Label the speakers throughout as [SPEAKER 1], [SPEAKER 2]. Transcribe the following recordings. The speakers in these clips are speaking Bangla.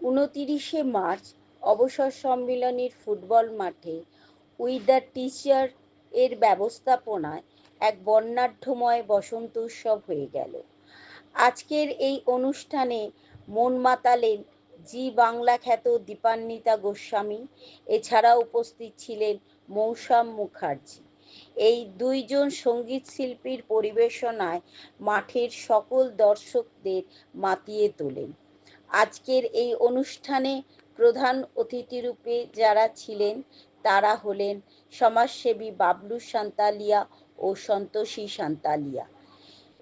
[SPEAKER 1] উনতিরিশে মার্চ অবসর সম্মিলনীর ফুটবল মাঠে উই দ্য টিচার এর ব্যবস্থাপনায় এক বর্ণাঢ্যময় বসন্ত উৎসব হয়ে গেল। আজকের এই অনুষ্ঠানে মন মাতালেন জি বাংলা খ্যাত দীপান্বিতা গোস্বামী এছাড়া উপস্থিত ছিলেন মৌসাম মুখার্জি। এই দুইজন সংগীত শিল্পীর পরিবেশনায় মাঠের সকল দর্শকদের মাতিয়ে তোলেন। আজকের এই অনুষ্ঠানে প্রধান অতিথিরূপে যারা ছিলেন, তারা হলেন সমাজসেবী বাবলু সান্তালিয়া ও সন্তোষী সান্তালিয়া।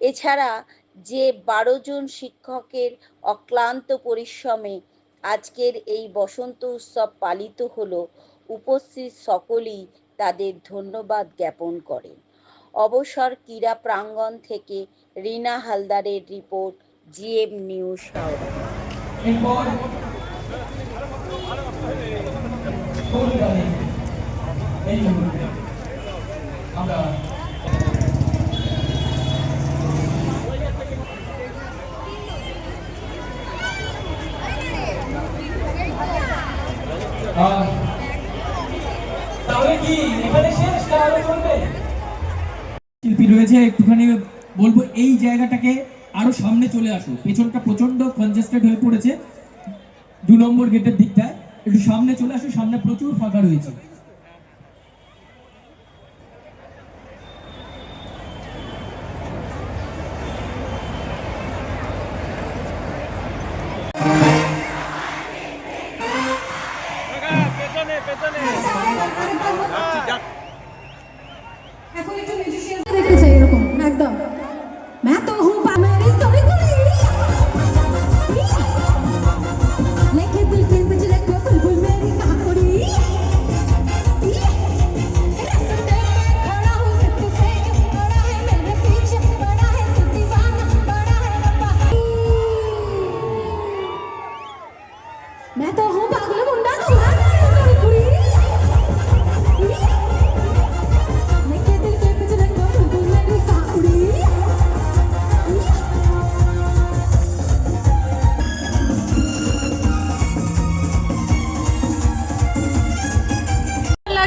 [SPEAKER 1] এছাড়া যে বারো জন শিক্ষকের অক্লান্ত পরিশ্রমে আজকের এই বসন্ত উৎসব পালিত হলো, উপস্থিত সকলেই তাদের ধন্যবাদ জ্ঞাপন করেন। অবসর ক্রীড়া প্রাঙ্গণ থেকে রিনা হালদারের রিপোর্ট, জিএম নিউজ হাওড়া।
[SPEAKER 2] এরপর কলকাতায় শিল্পী রয়েছে একটুখানি বলব এই জায়গাটাকে আরও সামনে চলে আসো। পেছনটা প্রচণ্ড কনজেস্টেড হয়ে পড়েছে। দু নম্বর গেটের দিকটায়। একটু সামনে চলে আসো, সামনে প্রচুর ফাঁকা রয়েছে।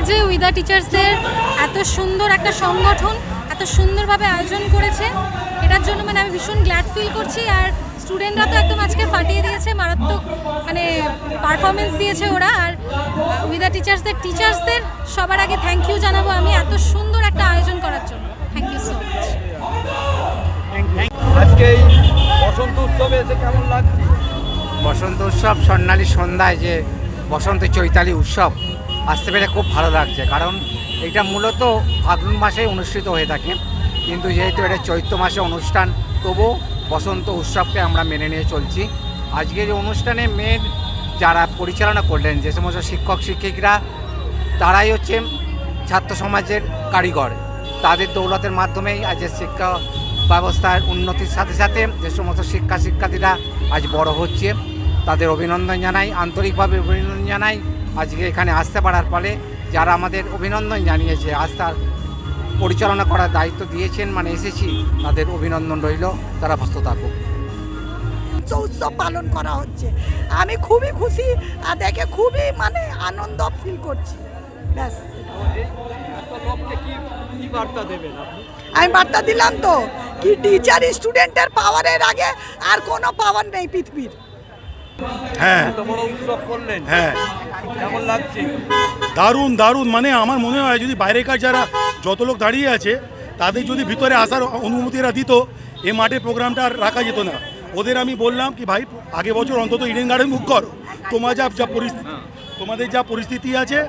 [SPEAKER 3] লাগছে উইদা টিচার্সদের এত সুন্দর একটা সংগঠন এত সুন্দরভাবে আয়োজন করেছে এটার জন্য মানে আমি ভীষণ গ্ল্যাড ফিল করছি। আর স্টুডেন্টরা তো একদম আজকে ফাটিয়ে দিয়েছে মারাত্মক মানে পারফরমেন্স দিয়েছে ওরা। আর উইদা টিচার্সদের টিচার্সদের সবার আগে থ্যাংক ইউ জানাব আমি এত সুন্দর একটা আয়োজন করার জন্য। থ্যাংক ইউ সো মাচ
[SPEAKER 4] আজকে এই বসন্ত উৎসবে এসে কেমন লাগছে?
[SPEAKER 5] বসন্ত উৎসব স্বর্ণালী সন্ধ্যায় যে বসন্ত চৈতালি উৎসব আসতে পেরে খুব ভালো লাগছে। কারণ এটা মূলত ফাল্গুন মাসে অনুষ্ঠিত হয়ে থাকে। কিন্তু যেহেতু এটা চৈত্র মাসে অনুষ্ঠান, তবু বসন্ত উৎসবকে আমরা মেনে নিয়ে চলছি। আজকের এই অনুষ্ঠানে মেন যারা পরিচালনা করলেন, যে সমস্ত শিক্ষক শিক্ষিকরা তারাই হচ্ছে ছাত্র সমাজের কারিগর। তাদের দৌলতের মাধ্যমেই আজকের শিক্ষা ব্যবস্থার উন্নতির সাথে সাথে যে সমস্ত শিক্ষা, শিক্ষার্থীরা আজ বড় হচ্ছে। তাদের অভিনন্দন জানাই, আন্তরিকভাবে অভিনন্দন জানাই। আজকে এখানে আসতে পারার ফলে যারা আমাদের অভিনন্দন জানিয়েছে আজ তার পরিচালনা করার দায়িত্ব দিয়েছেন মানে এসেছি, তাদের অভিনন্দন রইল, তারা ব্যস্ত থাকুক।
[SPEAKER 6] উৎসব পালন করা হচ্ছে। আমি খুবই খুশি আর দেখে খুবই মানে আনন্দ ফিল করছি। ব্যাস। আমি বার্তা দিলাম তো, কি টিচার স্টুডেন্টের পাওয়ারের আগে আর কোনো পাওয়ার নেই পৃথিবীর।
[SPEAKER 7] হ্যাঁ। হ্যাঁ। দারুণ দারুণ। মানে আমার মনে হয় যদি বাইরেকার যারা যত লোক দাঁড়িয়ে আছে তাদের যদি ভিতরে আসার অনুমতিরা দিত এ মাঠে প্রোগ্রামটা আর রাখা যেত না। ওদের আমি বললাম কি ভাই আগে বছর অন্তত ইডেন গার্ডেন বুক করো। তোমার যা যা পরিস্থিতি তোমাদের যা পরিস্থিতি আছে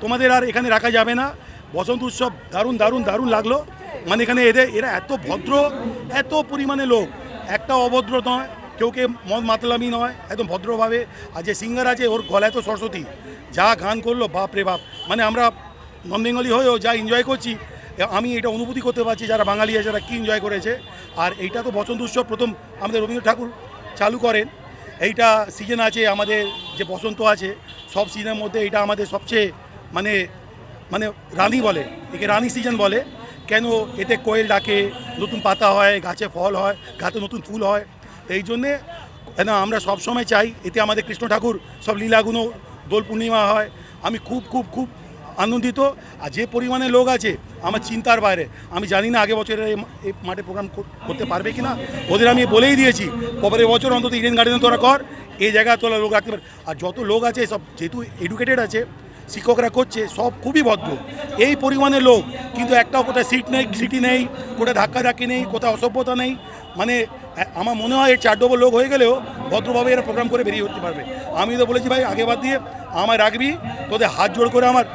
[SPEAKER 7] তোমাদের আর এখানে রাখা যাবে না। বসন্ত উৎসব দারুণ দারুণ দারুণ লাগল। মানে এখানে এদের এরা এত ভদ্র এত পরিমাণে লোক। একটা অভদ্র নয় কেউকে মদ মাতলামি নয়, একদম ভদ্রভাবে। আর যে সিঙ্গার আছে, ওর গলায় তো সরস্বতী। যা গান করল বাপ রে বাপ। মানে আমরা নন বেঙ্গলি হয়েও যা এনজয় করছি, আমি এটা অনুভূতি করতে পারছি, যারা বাঙালি আছে যারা কী এনজয় করেছে। আর এইটা তো বসন্ত উৎসব প্রথম আমাদের রবীন্দ্র ঠাকুর চালু করেন। এইটা সিজন আছে, আমাদের যে বসন্ত আছে, সব সিজনের মধ্যে এটা আমাদের সবচেয়ে মানে মানে রানী বলে, একে রানী সিজন বলে। কেন এতে কোয়েল ডাকে, নতুন পাতা হয়, গাছে ফল হয়, গাছে নতুন ফুল হয় এই জন্যে না, আমরা সব সময় চাই, এতে আমাদের কৃষ্ণ ঠাকুর সব লীলাগুলো দোল পূর্ণিমা হয়। আমি খুব খুব খুব আনন্দিত। আর যে পরিমাণে লোক আছে, আমার চিন্তার বাইরে। আমি জানি না আগে বছরে এই মাঠে প্রোগ্রাম করতে পারবে কি না ওদের আমি বলেই দিয়েছি পরের বছর অন্তত ইডেন গার্ডেনে তোরা কর, এই জায়গায় তোরা লোক রাখতে পারে আর যত লোক আছে, সব যেহেতু এডুকেটেড আছে, শিক্ষকরা করছে, সব খুবই ভদ্র। এই পরিমাণে লোক, কিন্তু একটাও কোথায় সিট নেই সিটি নেই, কোথায় ধাক্কা ধাক্কি নেই কোথাও অসভ্যতা নেই। মানে আমার মনে হয় চার ডবল লোক হয়ে গেলেও ভদ্রভাবে এরা প্রোগ্রাম করে বেরিয়ে উঠতে পারবে। আমি তো বলেছি ভাই, আগে বাদ দিয়ে আমায় রাখবি তোদের হাত জোড় করে আমার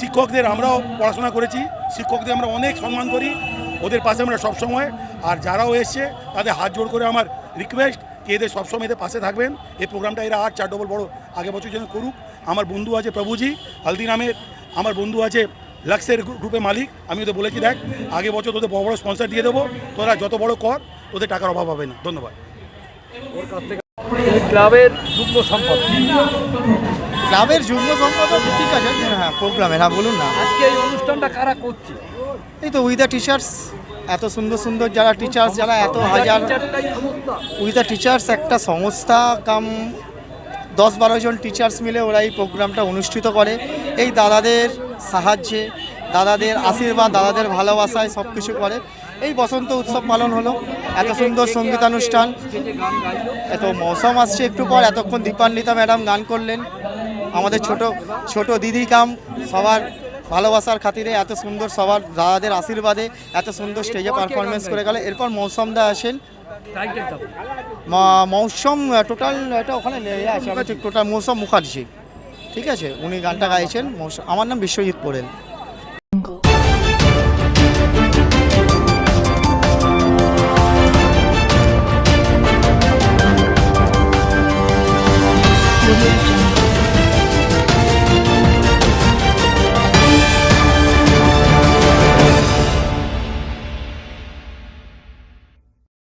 [SPEAKER 7] শিক্ষকদের আমরাও পড়াশোনা করেছি, শিক্ষকদের আমরা অনেক সম্মান করি, ওদের পাশে আমরা সব সময় আর যারাও এসছে, তাদের হাত জোড় করে আমার রিকোয়েস্ট কি এদের সবসময় এদের পাশে থাকবেন। এই প্রোগ্রামটা এরা আর চার ডবল বড় আগে বছর যেন করুক। আমার বন্ধু আছে প্রভুজি হালদি নামের, আমার বন্ধু আছে লাক্সের গ্রুপের মালিক। আমি ওদের বলেছি, দেখ আগে বছর তোদের বড় বড় স্পন্সর দিয়ে দেবো, তোরা যত বড় কর তোদের টাকার অভাব হবে না। ধন্যবাদ।
[SPEAKER 4] ক্লাবের যুগ্ম সম্পদ
[SPEAKER 8] ক্লাবের যুগ্ম সম্পাদক ঠিক আছে। হ্যাঁ প্রোগ্রামের হ্যাঁ বলুন না।
[SPEAKER 4] আজকে এই অনুষ্ঠানটা কারা করছে?
[SPEAKER 8] এই তো উই দ্য টিচার্স এত সুন্দর সুন্দর যারা টিচার্স যারা এত হাজার
[SPEAKER 4] টিচারটাই সংস্থা
[SPEAKER 8] উই দ্য টিচার্স একটা সংস্থা কাম দশ বারো জন টিচার্স মিলে ওরা এই প্রোগ্রামটা অনুষ্ঠিত করে। এই দাদাদের সাহায্যে দাদাদের আশীর্বাদ দাদাদের ভালোবাসায় সব কিছু করে। এই বসন্ত উৎসব পালন হলো। এত সুন্দর সঙ্গীতানুষ্ঠান। এত মৌসম আসছে একটু পর, এতক্ষণ দীপান্বিতা ম্যাডাম গান করলেন। আমাদের ছোট ছোট দিদি কাম, সবার ভালোবাসার খাতিরে এত সুন্দর সবার দাদাদের আশীর্বাদে এত সুন্দর স্টেজে পারফরমেন্স করে গেল। এরপর মৌসুমদা আসেন। মৌসম টোটাল এটা ওখানে আছে টোটাল মৌসম মুখার্জি। ঠিক আছে, উনি গানটা গাইছেন। মৌসুম, আমার নাম বিশ্বজিৎ পোড়েল।